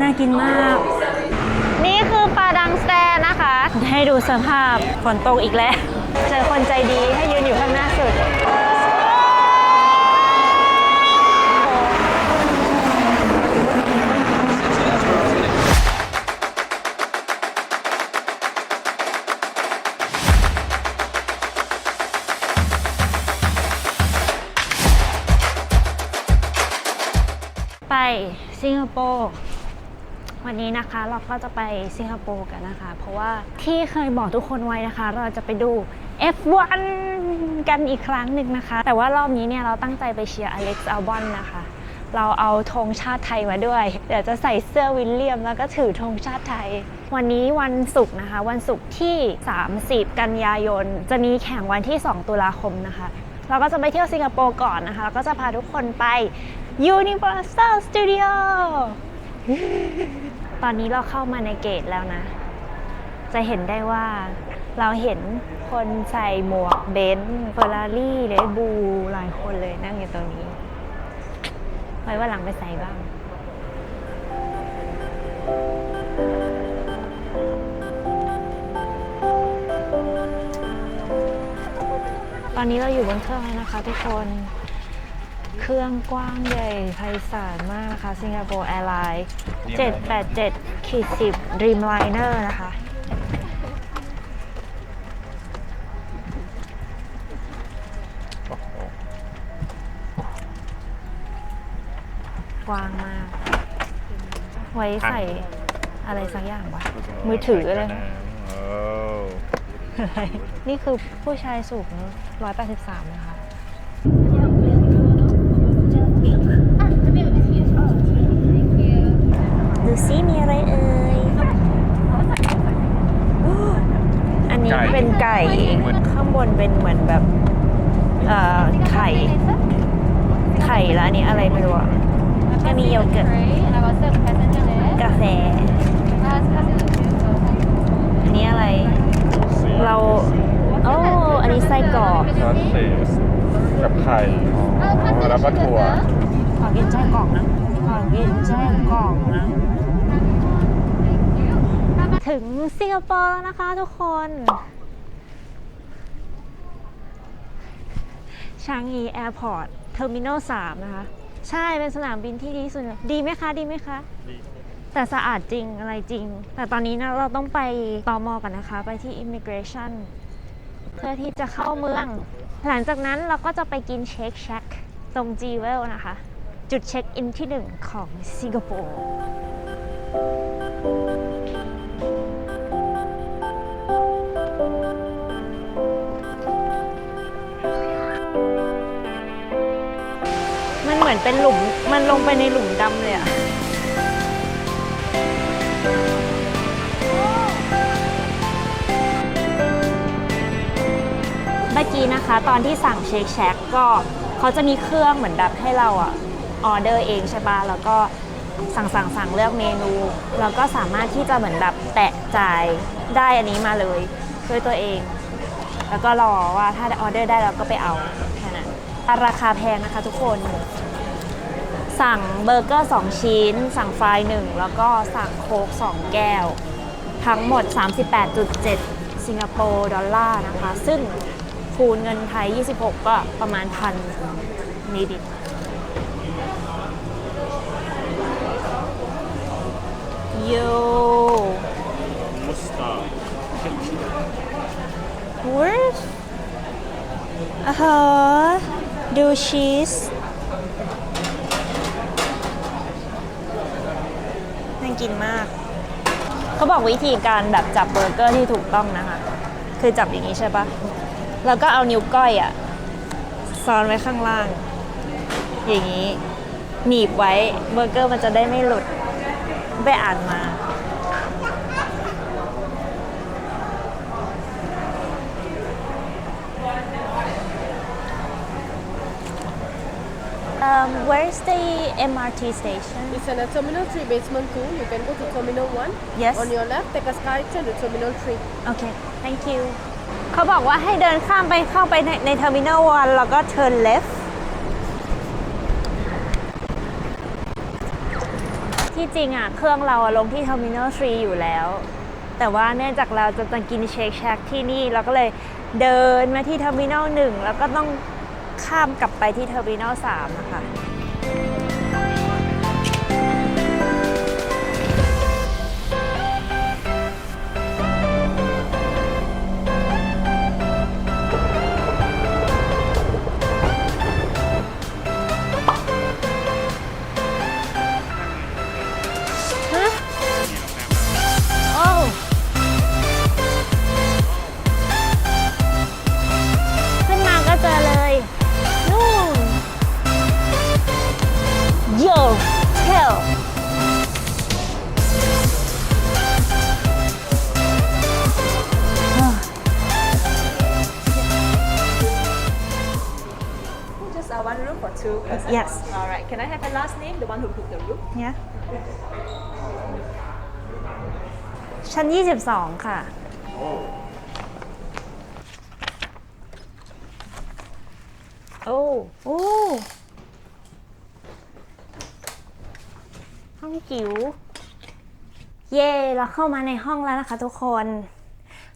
น่ากินมาก นี่คือปลาดังสแตนนะคะ ให้ดูสภาพฝนตกอีกแล้ว เจอคนใจดีให้ยืนอยู่ข้างหน้าสุดไปสิงคโปร์ วันนี้นะคะเราก็จะไปสิงคโปร์กันนะคะ เพราะว่าที่เคยบอกทุกคนไว้นะคะ เราจะไปดู F1 กันอีกครั้งหนึ่งนะคะ แต่ว่ารอบนี้เนี่ยเราตั้งใจไปเชียร์อเล็กซ์อัลบอนนะคะ เราเอาธงชาติไทยมาด้วย เดี๋ยวจะใส่เสื้อวิลเลียมแล้วก็ถือธงชาติไทย วันนี้วันศุกร์นะคะ วันศุกร์ที่ 30 กันยายน จะมีแข่งวันที่ 2 ตุลาคมนะคะ เราก็จะไปเที่ยวสิงคโปร์ก่อนนะคะ แล้วก็จะพาทุกคนไป Universal Studio ตอนนี้เราเข้ามาในเกตแล้วนะ จะเห็นได้ว่าเราเห็นคนใส่หมวกเบนซ์เฟอร์รารี่เรบูหลายคนเลยนั่งอยู่ตรงนี้ ไว้ว่าหลังไปใส่บ้างตอนนี้เราอยู่บนเครื่องแล้วนะคะทุกคน เครื่องกว้างใหญ่ไพศาลมากนะคะสิงคโปร์แอร์ไลน์787ขีด10 Dreamliner นะคะ กว้างมาก ไว้ใส่อะไรสักอย่างวะ มือถืออะไรโอ้อะไรนี่คือผู้ชายสูง 183 นะคะ ดูซิมีอะไรเอ่ย อันนี้เป็นไก่ข้างบนเป็นเหมือนแบบเอ่อไข่ ไข่แล้วอันนี้อะไรไม่รู้อะก็มีโยเกิร์ตกาแฟอันนี้อะไร เราโอ้อันนี้ไส้กรอกซอสเสกับไข่แล้วก็ถั่วขอกินไส้กรอกนะขอกินไส้กรอกนะถึงสิงคโปร์แล้วนะคะทุกคน ชางอีแอร์พอร์ตเทอร์มินอล3นะคะ ใช่เป็นสนามบินที่ดีที่สุดดีไหมคะดีไหมคะแต่สะอาดจริงอะไรจริง แต่ตอนนี้นะเราต้องไปตอมอกันนะคะ ไปที่ Immigration เพื่อที่จะเข้าเมือง หลังจากนั้นเราก็จะไปกินเชคแช c กตรงจีเวลนะคะ จุดเช็คอินที่หนึ่งของสิงคโปร์ เป็นหลุมมันลงไปในหลุมดำเลยอะเมื่อกี้นะคะ ตอนที่สั่งเชคแชกก็เขาจะมีเครื่องเหมือนแบบให้เราอะออเดอร์เองใช่ปะแล้วก็สั่งสั่งสั่งเลือกเมนูแล้วก็สามารถที่จะเหมือนแบบแตะจ่ายได้อันนี้มาเลยด้วยตัวเอง แล้วก็รอว่าถ้าออเดอร์ได้เราก็ไปเอาแค่นั้นราคาแพงนะคะทุกคน สั่งเบอร์เกอร์ 2 ชิ้น สั่งฟราย1 แล้วก็สั่งโค้ก2 แก้ว ทั้งหมด 38.7 สิงคโปร์ดอลลาร์นะคะ ซึ่งคูณเงินไทย 26 ก็ประมาณพันนิดิดโยมุสตาร์ Word อ่าฮะดูชีสน่า กินมาก เขาบอกวิธีการแบบจับเบอร์เกอร์ที่ถูกต้องนะคะ คือจับอย่างนี้ใช่ปะแล้วก็เอานิ้วก้อยอะซ้อนไว้ข้างล่าง อย่างนี้ หนีบไว้เบอร์เกอร์มันจะได้ไม่หลุดไปอ่านมา Um, where's the MRT station? It's in a Terminal 3 basement 2. You can go to Terminal 1. Yes. On your left, take a sky train to Terminal 3. โอเค thank you เขาบอกว่าให้เดินข้ามไปเข้าไปในใน Terminal 1 แล้วก็ turn left ที่จริงอะ เครื่องเราอะลงที่ Terminal 3 อยู่แล้ว แต่ว่าเนื่องจากเราจะมากินเชคแชกที่นี่ เราก็เลยเดินมาที่ Terminal 1 แล้วก็ต้อง ข้ามกลับไปที่เทอร์มินอล3นะคะ เนี่ยชั้น 22 ค่ะ โอ้โอ้ห้องจิ๋ว เย่เราเข้ามาในห้องแล้วนะคะทุกคน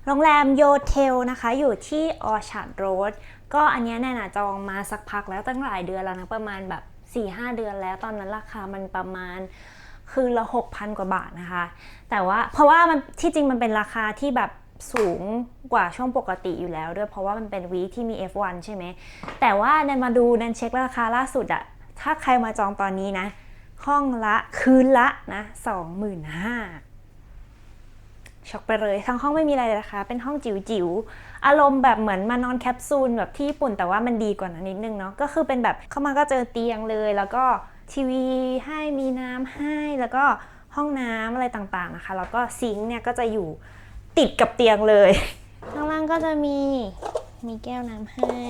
โรงแรมโยเทลนะคะ อยู่ที่ออชาร์ดโรด ก็อันเนี้ยแน่น่ะจองมาสักพักแล้วตั้งหลายเดือนแล้วนะประมาณแบบ 4-5เดือนแล้วตอนนั้นราคามันประมาณคือละหกพันกว่าบาทนะคะ แต่ว่าเพราะว่ามันที่จริงมันเป็นราคาที่แบบสูงกว่าช่วงปกติอยู่แล้วด้วยเพราะว่ามันเป็นวีคที่มี F1 ใช่ไหม แต่ว่านันมาดูนันเช็คราคาล่าสุดอะถ้าใครมาจองตอนนี้นะ ห้องละคืนละนะ 25,000 ช็อกไปเลย ทั้งห้องไม่มีอะไรเลยนะคะ เป็นห้องจิ๋วๆอารมณ์แบบเหมือนมานอนแคปซูลแบบที่ญี่ปุ่นแต่ว่ามันดีกว่านั้นนิดนึงเนาะก็คือเป็นแบบเข้ามาก็เจอเตียงเลย แล้วก็ทีวีให้มีน้ำให้แล้วก็ห้องน้ำอะไรต่างๆนะคะ แล้วก็ซิงค์เนี่ยก็จะอยู่ติดกับเตียงเลย ข้างล่างก็จะมีมีแก้วน้ำให้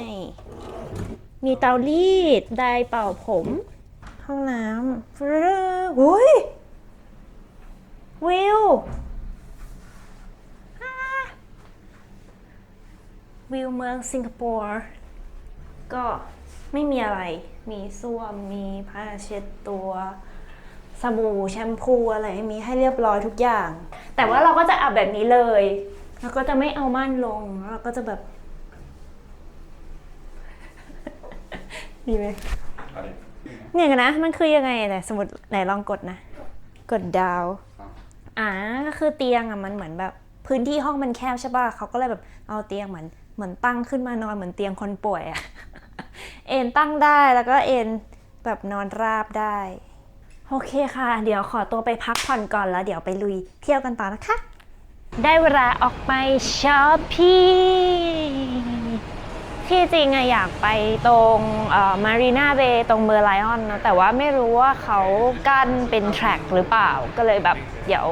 มีเตารีดไดร์เป่าผม ห้องน้ำฟรึ๊ดหุยวิว วิวเมืองสิงคโปร์ก็ไม่มีอะไร มีส้วม มีผ้าเช็ดตัวสบู่แชมพูอะไรมีให้เรียบร้อยทุกอย่าง แต่ว่าเราก็จะอาบแบบนี้เลย แล้วก็จะไม่เอาม่านลงแล้วเราก็จะแบบ ดีไหมอะไรเนี่ยกันนะ มันคือยังไงเนี่ยสมมติไหนลองกดนะ กดดาว อ่าก็คือเตียงอะมันเหมือนแบบ พื้นที่ห้องมันแคบใช่ป่ะเขาก็เลยแบบเอาเตียงเหมือน เหมือนตั้งขึ้นมานอนเหมือนเตียงคนป่วยอะเอ็นตั้งได้แล้วก็เอ็นแบบนอนราบได้ โอเคค่ะ เดี๋ยวขอตัวไปพักผ่อนก่อนแล้ว เดี๋ยวไปลุยเที่ยวกันต่อนะคะ ได้เวลาออกไปช้อปปิ้งที่จริงอะอยากไปตรงมารีนาเบย์ตรงเมอร์ไลออนนะแต่ว่าไม่รู้ว่าเขากั้นเป็นแทร็กหรือเปล่า ก็เลยแบบเดี๋ยว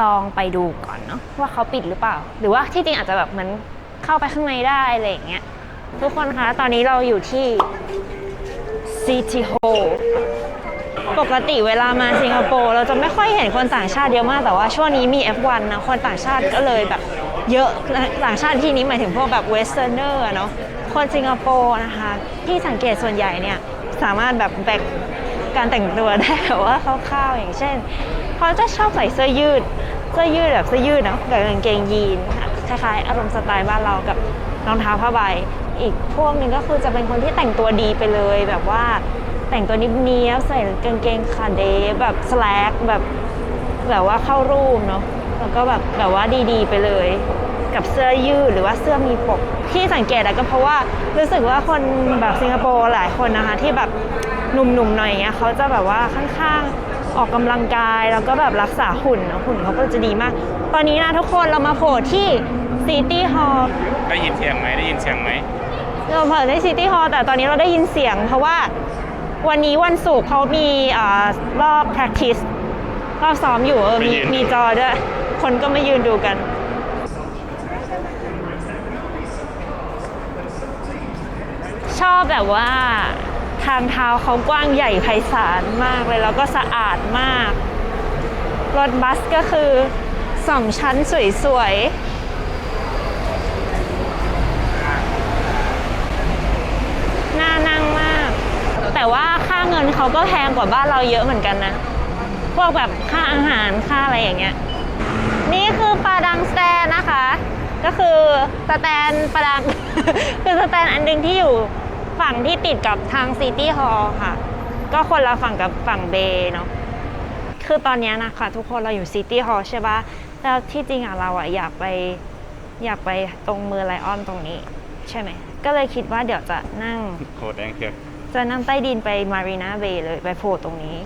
ลองไปดูก่อนเนาะว่าเขาปิดหรือเปล่า หรือว่าที่จริงอาจจะแบบเหมือน เข้าไปข้างในได้อะไรอย่างเงี้ยทุกคนคะ ตอนนี้เราอยู่ที่ City Hall ปกติเวลามาสิงคโปร์เราจะไม่ค่อยเห็นคนต่างชาติเยอะมากแต่ว่าช่วงนี้มี F1 นะคนต่างชาติก็เลยแบบเยอะต่างชาติที่นี้หมายถึงพวกแบบเวสเทิร์นเนอร์เนาะคนสิงคโปร์นะคะ ที่สังเกตส่วนใหญ่เนี่ยสามารถแบบแบกการแต่งตัวได้แบบว่าคร่าวๆอย่างเช่นเขาจะชอบใส่เสื้อยืดเสื้อยืดแบบเสื้อยืดเนาะกับกางเกงยีน คล้ายๆ อารมณ์สไตล์บ้านเรากับรองเท้าผ้าใบ อีกพวกหนึ่งก็คือจะเป็นคนที่แต่งตัวดีไปเลย แบบว่าแต่งตัวนิบเนี้ยบใส่กางเกงขาเดฟแบบสแลกแบบแบบว่าเข้ารูปเนาะแล้วก็แบบแบบว่าดีๆ ไปเลย กับเสื้อยืดหรือว่าเสื้อมีปกที่สังเกตอะก็เพราะว่ารู้สึกว่าคนแบบสิงคโปร์หลายคนนะคะที่แบบหนุ่มๆหน่อยเงี้ยเขาจะแบบว่าค่อนข้างออกกำลังกายแล้วก็แบบรักษาหุ่นนะหุ่นเขาก็จะดีมาก ตอนนี้นะทุกคนเรามาโผล่ที่ซิตี้ฮอลล์ได้ยินเสียงไหมได้ยินเสียงไหมเราเปิดในซิตี้ฮอลแต่ตอนนี้เราได้ยินเสียง เพราะว่าวันนี้วันศุกร์เขามีอารอบ practice รอบซ้อมอยู่เออมีได้ยินมีจอด้วย คนก็ไม่ยืนดูกันชอบแบบว่าทางเท้าเขากว้างใหญ่ไพศาลมากเลย แล้วก็สะอาดมาก รถบัสก็คือ สองชั้นสวยๆ น่านั่งมาก แต่ว่าค่าเงินเขาก็แพงกว่าบ้านเราเยอะเหมือนกันนะ พวกแบบค่าอาหารค่าอะไรอย่างเงี้ย นี่คือปาดังสแตนนะคะ ก็คือสแตนปาดัง คือสแตนอันนึงที่อยู่ฝั่งที่ติดกับทางซิตี้ฮอลล์ค่ะ ก็คนละฝั่งกับฝั่งเบย์เนาะคือตอนนี้นะคะทุกคนเราอยู่ซิตี้ฮอลล์ใช่ปะ แล้วที่จริงอะเราอะอยากไปอยากไปตรงเมือไลออนตรงนี้ ใช่ไหม ก็เลยคิดว่าเดี๋ยวจะนั่ง โคดแดงเคียจะนั่งใต้ดินไปมารีนาเบย์เลยไปโผล่ตรงนี้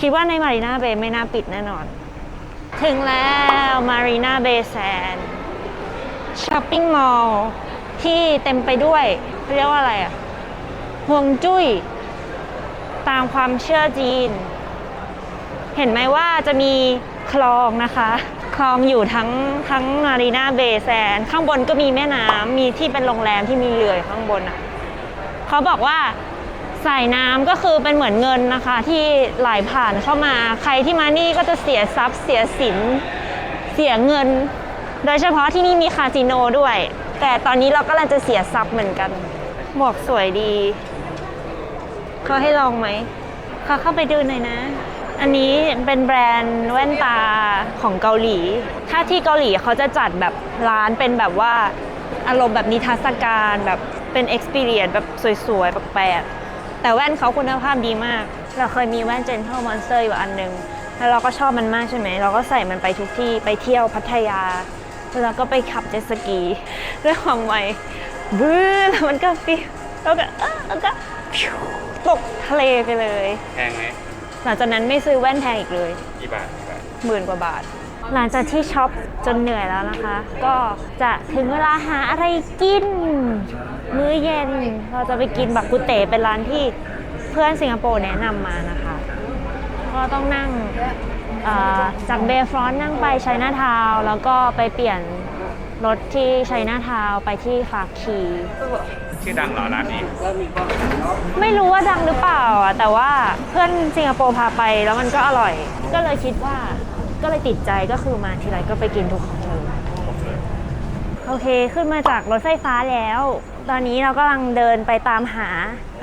คิดว่าในมารีนาเบย์ไม่น่าปิดแน่นอน ถึงแล้วมารีนาเบย์แซนช้อปปิ้งมอลล์ที่เต็มไปด้วยเขาเรียกว่าอะไรอะห่วงจุ้ย ตามความเชื่อจีน เห็นไหมว่าจะมีคลองนะคะค ลองอยู่ทั้งทั้งมารีนาเบย์แซนข้างบนก็มีแม่น้ำมีที่เป็นโรงแรมที่มีเรืออยู่ข้างบนอะเขาบอกว่าสายน้ำก็คือเป็นเหมือนเงินนะคะ ที่ไหลผ่านเข้ามาใครที่มานี่ก็จะเสียทรัพย์เสียสินเสียเงิน โดยเฉพาะที่นี่มีคาสิโนด้วย แต่ตอนนี้เราก็ลังจะเสียทรัพย์เหมือนกันหมวกสวยดีเขาให้ลองไหมเขาเข้าไปดูหน่อยนะ อันนี้เป็นแบรนด์แว่นตาของเกาหลี ถ้าที่เกาหลีเขาจะจัดแบบร้านเป็นแบบว่าอารมณ์แบบนิทรรศการแบบเป็น experience แบบสวยๆ แปลกๆ แต่แว่นเขาคุณภาพดีมาก เราเคยมีแว่น Gentle Monster อยู่อันหนึง แล้วเราก็ชอบมันมากใช่ไหม เราก็ใส่มันไปทุกที่ไปเที่ยวพัทยา แล้วก็ไปขับเจ็ตสกีด้วยความไวบื้อแล้วมันก็ฟิวแล้วก็เออแล้วก็ตกทะเลไปเลยแพงไหม หลังจากนั้นไม่ซื้อแว่นแพงอีกเลยกี่บาทกี่บาทหมื่นกว่าบาท หลังจากที่ช็อปจนเหนื่อยแล้วนะคะ ก็จะถึงเวลาหาอะไรกิน มื้อเย็นเราจะไปกินบักกุเตเป็นร้านที่เพื่อนสิงคโปร์แนะนำมานะคะ ก็ต้องนั่งเอ่อจากเบฟรอนต์นั่งไปไชน่าทาวน์แล้วก็ไปเปลี่ยนรถที่ไชน่าทาวน์ไปที่ฟากคี ชื่อดังเหรอร้านนี้ไม่รู้ว่าดังหรือเปล่าอะแต่ว่าเพื่อนสิงคโปร์พาไปแล้วมันก็อร่อย ก็เลยคิดว่าก็เลยติดใจก็คือมาทีไรก็ไปกินทุกของเธอโอเคขึ้นมาจากรถไฟฟ้าแล้ว ตอนนี้เรากำลังเดินไปตามหา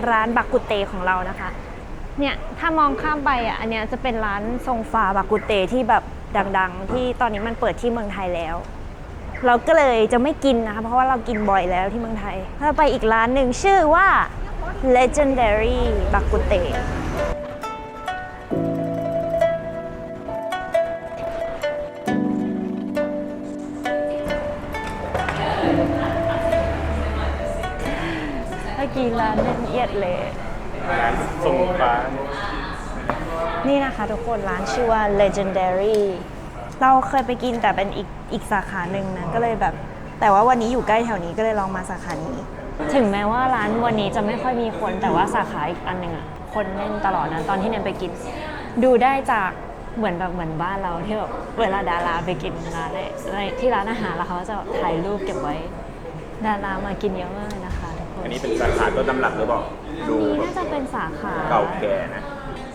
ร้านบักกุเตของเรานะคะ เนี่ยถ้ามองข้ามไปอะอันเนี้ยจะเป็นร้านทรงฟ้าบักกุเตที่แบบดัง ๆ ที่ตอนนี้มันเปิดที่เมืองไทยแล้ว เราก็เลยจะไม่กินนะคะเพราะว่าเรากินบ่อยแล้วที่เมืองไทยเราไปอีกร้านหนึ่งชื่อว่า Legendary บักกุเตเมื่อกี้ร้านแน่นเอียดเลยร้านทรงฟ้านี่นะคะทุกคนร้านชื่อว่า Legendary เราเคยไปกินแต่เป็นอีกอีกสาขาหนึ่งนะก็เลยแบบ แต่ว่าวันนี้อยู่ใกล้แถวนี้ก็เลยลองมาสาขานี้ ถึงแม้ว่าร้านวันนี้จะไม่ค่อยมีคนแต่ว่าสาขาอีกอันหนึ่งอะคนแน่นตลอดนะตอนที่เนนไปกิน ดูได้จากเหมือนแบบเหมือนบ้านเราที่แบบเวลาดาราไปกินร้านในที่ร้านอาหารแล้วเขาจะแบบถ่ายรูปเก็บไว้ ดารามากินเยอะมากเลยนะคะทุกคนอันนี้เป็นสาขาต้นตำรับหรือเปล่าดูนี่แบบน่าจะเป็นสาขาเก่าแก่นะ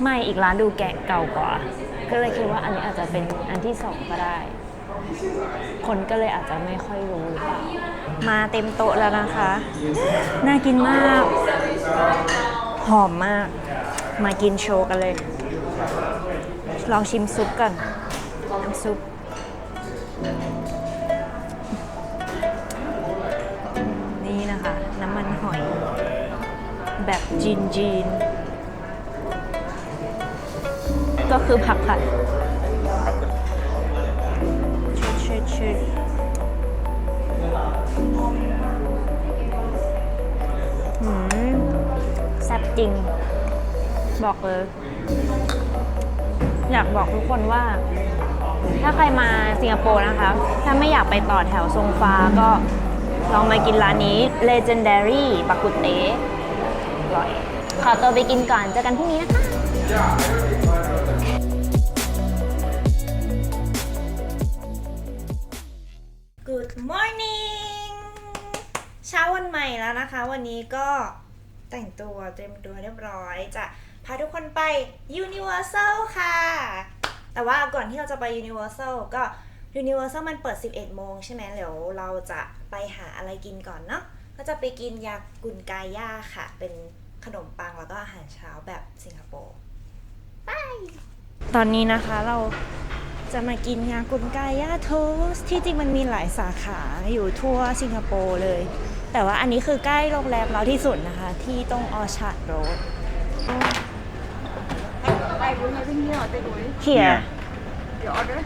ไม่อีกร้านดูแก่เก่ากว่า ก็เลยคิดว่าอันนี้อาจจะเป็นอันที่สองก็ได้ คนก็เลยอาจจะไม่ค่อยรู้หรือเปล่ามาเต็มโต๊ะแล้วนะคะ น่ากินมาก หอมมาก มากินโชว์กันเลย ลองชิมซุปก่อนน้ำซุปนี่นะคะ น้ำมันหอย แบบจีนจีน ก็คือผักผัดชุดชุดชุดแซ่บจริง บอกเลย อยากบอกทุกคนว่า ถ้าใครมาสิงคโปร์นะคะ ถ้าไม่อยากไปต่อแถวทรงฟ้าก็ลองมากินร้านนี้ Legendary บักกุเตอร่อย ขอตัวไปกินก่อน เจอกันพรุ่งนี้นะคะ ม่แล้วนะคะ วันนี้ก็แต่งตัวเตรียมตัวเรียบร้อย จะพาทุกคนไป Universal ค่ะ แต่ว่าก่อนที่เราจะไป Universal ก็ Universal มันเปิด 11 โมงใช่ไหมเดี๋ยวเราจะไปหาอะไรกินก่อนเนาะก็จะไปกินยากุนกาย่าค่ะ เป็นขนมปังแล้วก็อาหารเช้าแบบสิงคโปร์ไปตอนนี้นะคะเราจะมากินงากุนกาย่าโทสที่จริงมันมีหลายสาขาอยู่ทั่วสิงคโปร์เลย แต่ว่าอันนี้คือใกล้โรงแรมเราที่สุดนะคะ ที่ตรงออชาร์ดโรด I bring everything here or take away? here Your order?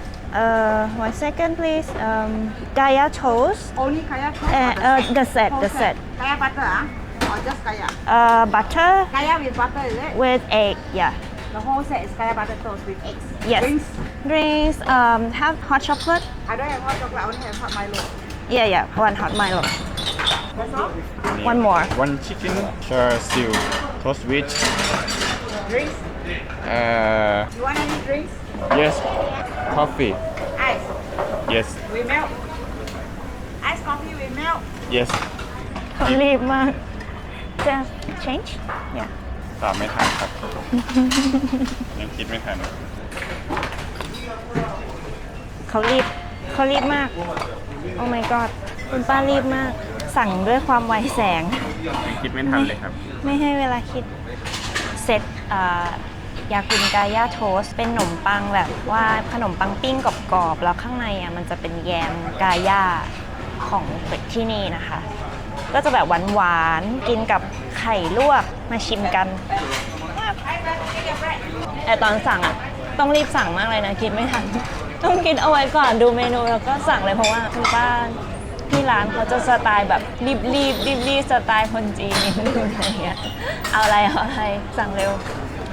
uh one second please um Gaia toast Only kaya toast uh, or the uh set? the set the Whole set Kaya butter ah? Or just kaya? uh butter Kaya with butter is it? with egg yeah The whole set is kaya butter toast with eggs. yes Drinks? drinks um have hot chocolate I don't have hot chocolate, I only have hot Milo. Yeah yeah one hot Milo That's all? one more one chicken char siu toast with Drinks? uh You want any drinks? yes coffee Ice. yes With milk. Ice coffee with milk. yes เขารีบมาก just change yeah ตามไม่ทันครับ ยังคิดไม่ทันเขารีบเขารีบมาก โอ้ my god คุณป้ารีบมาก สั่งด้วยความไวแสง ยังคิดไม่ทันเลยครับ ไม่ให้เวลาคิดเซตอ่ายากุนกายาโทสต์เป็นขนมปังแบบว่าขนมปังปิ้งกรอบๆ แล้วข้างในอะมันจะเป็นแยมกายาของเป็ดที่นี่นะคะ ก็จะแบบหวานๆ กินกับไข่ลวกมาชิมกัน แต่ตอนสั่งอะ ต้องรีบสั่งมากเลยนะกินไม่ทัน ต้องกินเอาไว้ก่อนดูเมนูแล้วก็สั่งเลยเพราะว่าคุณป้าที่ร้านเขาจะสไตล์แบบรีบรีบรีบรีบสไตล์คนจีนอะไรเงี้ยเอาอะไรเอาอะไรสั่งเร็ว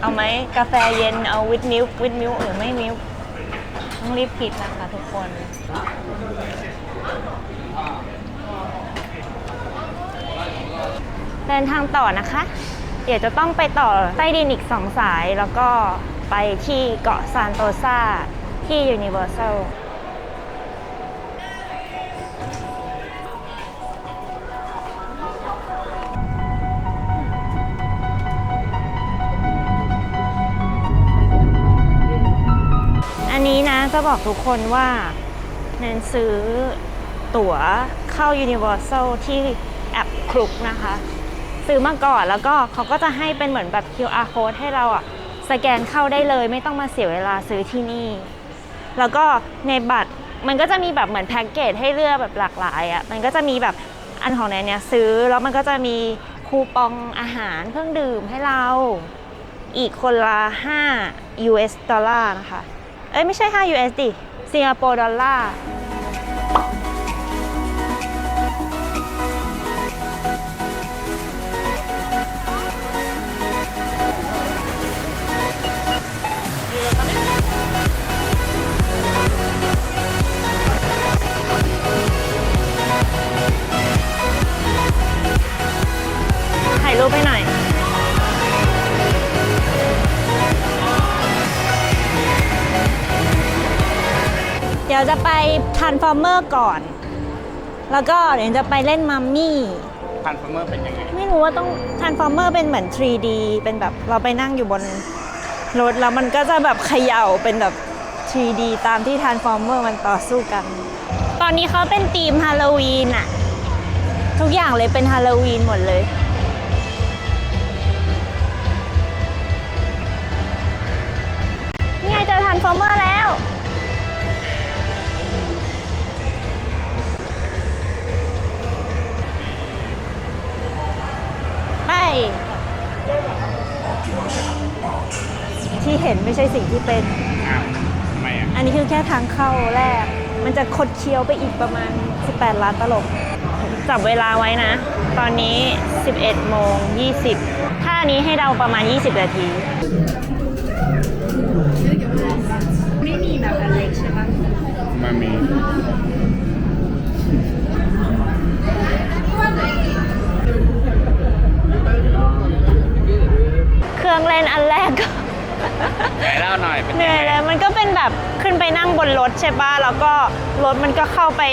เอาไหมกาแฟเย็นเอาวิตมิลวิตมิลหรือไม่มิลต้องรีบคิดนะคะทุกคนเดินทางต่อนะคะ เดี๋ยวจะต้องไปต่อใต้ดินอีกสองสายแล้วก็ ไปที่เกาะซานโตซาที่ Universal อันนี้นะจะบอกทุกคนว่าแนนซื้อตั๋วเข้า Universal ที่แอปคลุกนะคะ ซื้อมาก่อนแล้วก็เขาก็จะให้เป็นเหมือนแบบ QR code ให้เราอะ สแกนเข้าได้เลย ไม่ต้องมาเสียเวลาซื้อที่นี่ แล้วก็ในบัตรมันก็จะมีแบบเหมือนแพ็กเกจให้เลือกแบบหลากหลายอะมันก็จะมีแบบอันของแนนเนี่ยซื้อแล้วมันก็จะมีคูปองอาหารเครื่องดื่มให้เรา อีกคนละ 5 US ดอลลาร์นะคะ เอ้ยไม่ใช่ 5 US ดิสิงคโปร์ดอลลาร์ ดี๋ยวจะไปทันฟอร์เมอร์ก่อน แล้วก็เดี๋ยวจะไปเล่นมัมมี่ทันฟอร์เมอร์เป็นยังไง ไม่รู้ว่าต้องทันฟอร์เมอร์เป็นเหมือน 3D เป็นแบบเราไปนั่งอยู่บนรถแล้วมันก็จะแบบเขย่าเป็นแบบ 3D ตามที่ทันฟอร์เมอร์มันต่อสู้กัน ตอนนี้เขาเป็นธีมฮาโลวีนอะทุกอย่างเลยเป็นฮาโลวีนหมดเลย นี่ไงเจอทันฟอร์เมอร์แล้ว ที่เห็นไม่ใช่สิ่งที่เป็น อ้าวทำไมอะอันนี้คือแค่ทางเข้าแรก มันจะคดเคี้ยวไปอีกประมาณ 18 ล้านตลบ จับเวลาไว้นะ ตอนนี้ 11โมง20ถ้านี้ให้เดาประมาณ 20 นาที ไม่มีแบบอันเล็กใช่ปะมามี รื่องเล่นอันแรกก็ ไหนเล่าหน่อยเป็นเหนื่อยแล้วมันก็เป็นแบบขึ้นไปนั่งบนรถใช่ปะแล้วก็รถมันก็เข้าไป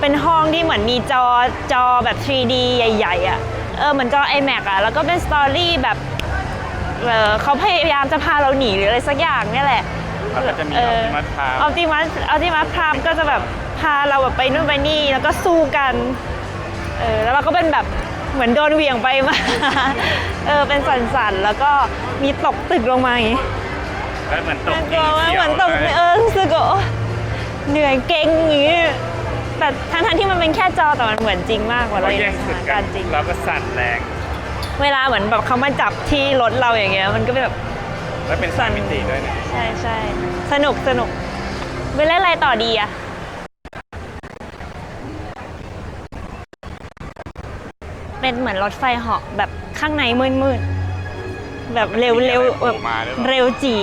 เป็นห้องที่เหมือนมีจอจอแบบ 3D ใหญ่ๆอะ่ะ เออเหมือนจอ iMac อะ่ะ แล้วก็เป็นสตอรี่แบบเออเขาพยายามจะพาเราหนีหรืออะไรสักอย่างเนี่ยแหละแล้วก็จะมีเอออ อปติมัสพาออปติมัสออปติมัสพรามก็จะแบบพาเราแบบไปนู่นไปนี่แล้วก็สู้กัน เออแล้วเราก็เป็นแบบ เหมือนโดนเหวี่ยงไปมา เออเป็นสันๆ แล้วก็มีตกตึกลงมาอย่างงี้ไปแล้วเหมือนตกน่ากลัวมากเหมือนตกขียวเออรู้สึกว่าโอ๊ยเหนื่อยเก่งอย่างงี้แต่ทั้งๆที่มันเป็นแค่จอแต่มันเหมือนจริงมากกว่าเราเขาอยู่แย่ในงสสุดถานกักานรณ์จริงเราก็สั่นแรง เวลาเหมือนแบบเขามาจับที่รถเราอย่างเงี้ยมันก็แบบแล้วเป็นสามมิติด้วยนะใช่ใช่สนุกสนุกไปเล่นอะไรต่อดีอะ เป็นเหมือนรถไฟเหาะแบบข้างในมืดๆแบบเร็วเร็วมีอะไรโผแบล่บมาหรือเปล่าเร็วจี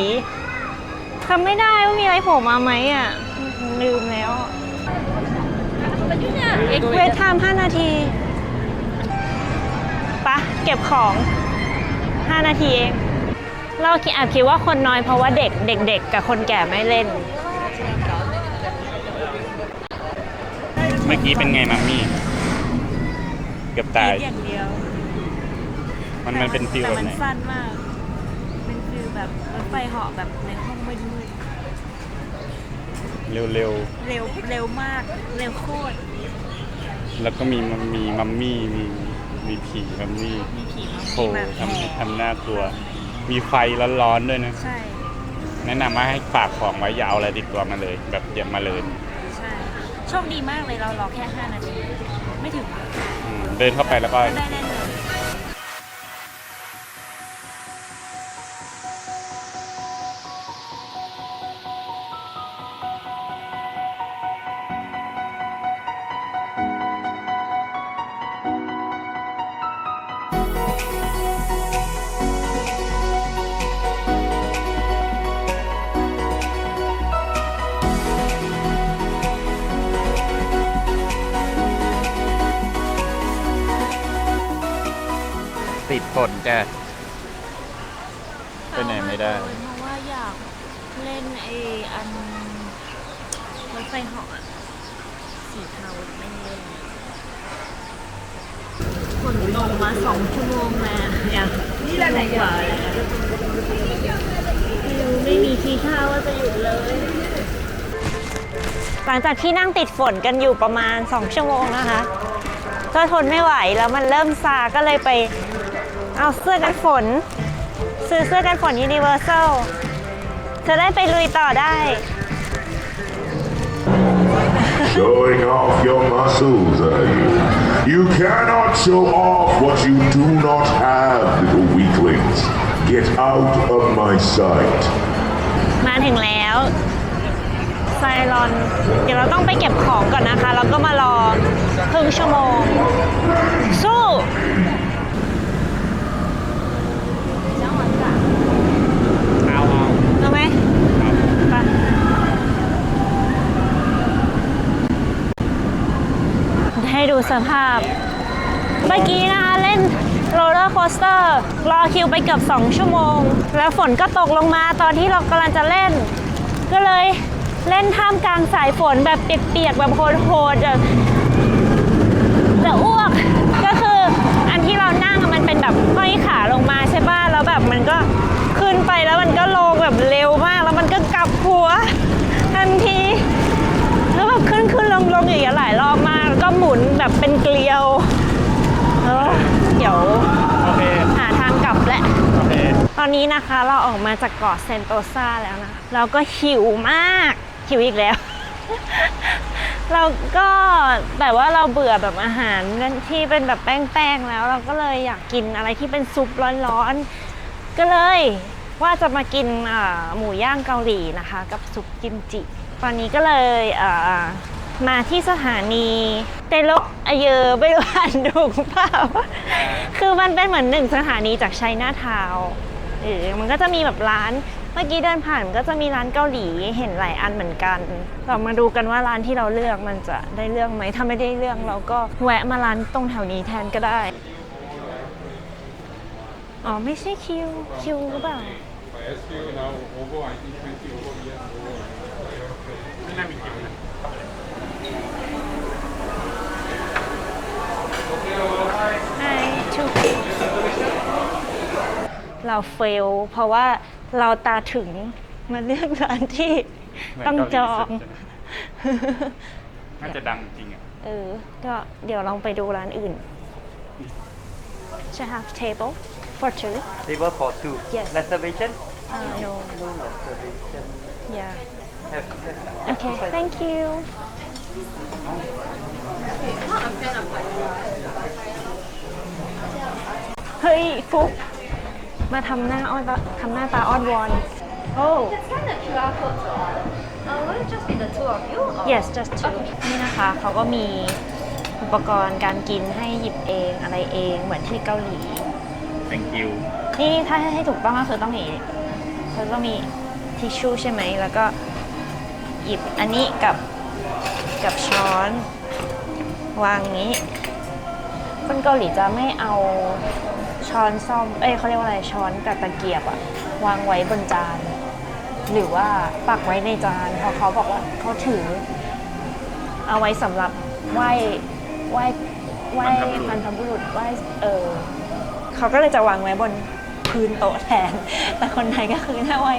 ทำไม่ได้ว่ามีอะไรโผล่มาไหมอะ ลืมแล้วเอ็กเวทไทม์5นาทีปะเก็บของ 5 นาทีเอง เราคิดแอบคิดว่าคนน้อยเพราะว่าเด็กเด็กๆกับคนแก่ไม่เล่น เมื่อกี้เป็นไงมัมมี่ เกือบตาย อย่างเดียวมันมันเป็นฟิลแต่แบบมันไหน สั้นมาก เป็นฟิลแบบรถไฟเหาะแบบในห้องมืดเร็วๆเร็วเร็วมาก เร็วโคตร ๆ แล้วก็มีมัมมีมัมมี่ มีมีผีมัมมี่มีผีมาโผล่แบบทำทำหน้ากลัว มีไฟร้อนๆด้วยนะ ใช่ แนะนำว่าให้ฝากของไว้อยาวอะไรติดตัวมาเลย แบบอย่ามาเลย ใช่ โชคดีมากเลยเรารอแค่ 5 นาที ไม่ถึงอืม เดินเข้าไปแล้วก็ ได้เล่ นแกไปไหนไม่ได้ เพราะว่าอยากเล่นไออันรถไฟเหาะอะสีเทาไม่เล่นฝนตกมาสองชั่วโมงแล้วเนี่ยนี่แหละไหนกว่าไม่มีทีท่าว่าจะหยุดเลย หลังจากที่นั่งติดฝนกันอยู่ประมาณ 2 ชั่วโมงนะคะ ก็ทนไม่ไหวแล้วมันเริ่มซาก็เลยไป เอาเสื้อกันฝน ซื้อเสื้อกันฝน Universal จะได้ไปลุยต่อได้ Showing off your muscles, are you? You cannot show off what you do not have, little weaklings. Get out of my sight. มาถึงแล้วไซรอน เดี๋ยวเราต้องไปเก็บของก่อนนะคะ แล้วก็มารอครึ่งชั่วโมงสู้เจ้าหวังจ้ะ เอาเอา เอาไหมไป ให้ดูสภาพ เมื่อกี้นะคะเล่นโรลเลอร์โคสเตอร์รอคิวไปเกือบ 2 ชั่วโมง แล้วฝนก็ตกลงมาตอนที่เรากำลังจะเล่น ก็เลยเล่นท่ามกลางสายฝนแบบเปียกๆแบบโหดๆแบบจะอ้วกก็คืออันที่เรานั่งมันเป็นแบบห้อยขาลงมาใช่ป่ะแล้วแบบมันก็ขึ้นไปแล้วมันก็ลงแบบเร็วมากแล้วมันก็กลับหัวทันที แล้วแบบขึ้นขึ้นลงลงอย่างเงี้ยหลายรอบมาก แล้วก็หมุน แบบเป็นเกลียว เออเดี๋ยวโอเค หาทางกลับแหละ โอเค ตอนนี้นะคะเราออกมาจากเกาะเซนโตซาแล้วนะเราก็หิวมากหิวอีกแล้ว เราก็แต่ว่าเราเบื่อแบบอาหารที่เป็นแบบแป้งๆแล้ว เราก็เลยอยากกินอะไรที่เป็นซุปร้อนๆก็เลยว่าจะมากินอ่าหมูย่างเกาหลีนะคะ กับซุปกิมจิ ตอนนี้ก็เลยอ่า มาที่สถานีเตลกอเยอไม่รู้อ่านถูกเปล่า คือมันเป็นเหมือนหนึ่งสถานีจากชัยนาทาวน์เออมันก็จะมีแบบร้าน เมื่อกี้เดินผ่านมันก็จะมีร้านเกาหลีเห็นหลายอันเหมือนกัน เรามาดูกันว่าร้านที่เราเลือกมันจะได้เรื่องไหม ถ้าไม่ได้เรื่องเราก็แวะมาร้านตรงแถวนี้แทนก็ได้ อ๋อไม่ใช่คิว คิวหรือเปล่าไม่น่ามีคิว เราเฟล เพราะว่าเราตาถึงมาเลือกร้านที่ต้องจองน่าจะดังจริงอะ เออ ก็เดี๋ยวลองไปดูร้านอื่นจะ have table for two Table for two. Yes. Reservation Uh, no. Yeah. Okay, thank you. เฮ้ยฟุกมาทำหน้าอ้อนตาทำหน้าตาอ้อนวอนโอ้ Scan the QR code to order. Uh, will it just be the two of you? Or? yes just two นี่นะคะเขาก็มีอุปกรณ์การกินให้หยิบเองอะไรเองเหมือนที่เกาหลี thank you นี่ถ้าให้ถูกต้องก็คือต้องอย่างนี้เขาก็มีทิชชู่ใช่ไหม แล้วก็หยิบอันนี้กับกับช้อน วางอย่างนี้ คนเกาหลีจะไม่เอา ช้อนซ่อม เอ้ยเขาเรียกว่าอะไร ช้อนกับตะเกียบอะวางไว้บนจาน หรือว่าปักไว้ในจานเพราะเขาบอกว่าเขาถือ เอาไว้สำหรับไหว้ไหว้ไหว้บรพันรธพบุบุรุรุษษไหว้เออเขาก็เลยจะวางไว้บนพื้นโต๊ะแทน แต่คนไทยก็คือถ้าไว้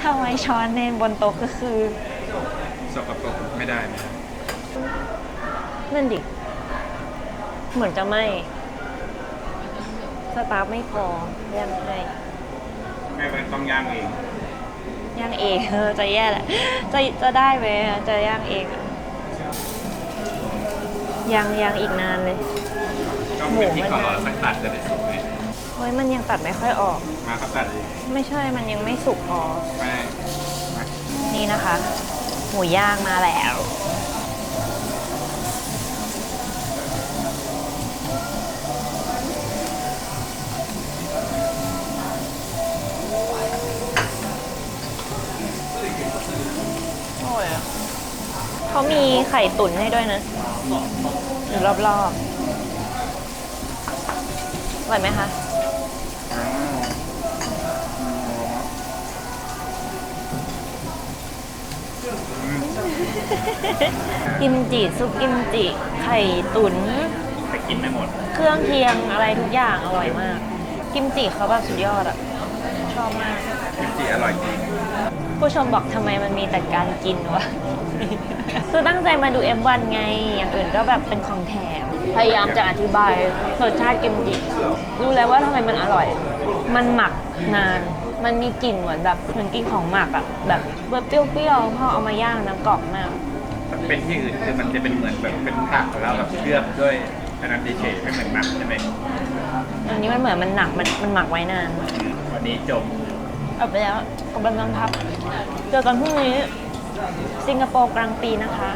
ถ้าไว้ช้อนในบนโต๊ะก็คือสกปรกไม่ได้ไหมนั่นดิ เหมือนจะไม่ สตาฟไม่พอย่างไงไม่เป็นต้องย่างเองย่างเองเออจะแย่แหละ จะจะได้ไหมอะจะย่างเองอะยังยังอีกนานเลย ต้องหมูเป็นที่มันขอสักตัดจะได้สุกไหมเฮ้ยมันยังตัดไม่ค่อยออก มาเขาตัดเองไม่ใช่มันยังไม่สุกพอไม่มานี่นะคะ หมูย่างมาแล้ว เขามีไข่ตุ๋นให้ด้วยนะอยู่รอบๆอร่อยไหมคะกิมจิซุปกิมจิ ไข่ตุ๋นแต่กินไม่หมด เครื่องเคียงอะไรทุกอย่างอร่อยมาก กิมจิเขาแบบสุดยอดอะชอบมาก กิมจิอร่อยจริง ผู้ชมบอกทำไมมันมีแต่การกินวะ คือตั้งใจมาดู M1 ไง อย่างอื่นก็แบบเป็นของแถม พยายามจะอธิบายรสชาติกิมจิรู้แล้วว่าทำไมมันอร่อย มันหมักนาน มันมีกลิ่นเหมือนแบบเหมือนกลิ่นของหมักอะแบบแบบเปรี้ยวๆพอเอามาย่างน้ำกรอบมาก เป็นที่อื่นคือมันจะเป็นเหมือนแบบเป็นผักแล้วแบบเคลือบด้วยอันนั้นเฉยๆไม่เหมือนหมักใช่ไหมอันนี้มันเหมือนมันหนักมันมันหมักไว้นาน วันนี้จบ เอาไปแล้วกำลังทับ เจอกันพรุ่งนี้ สิงคโปร์กลางปีนะคะ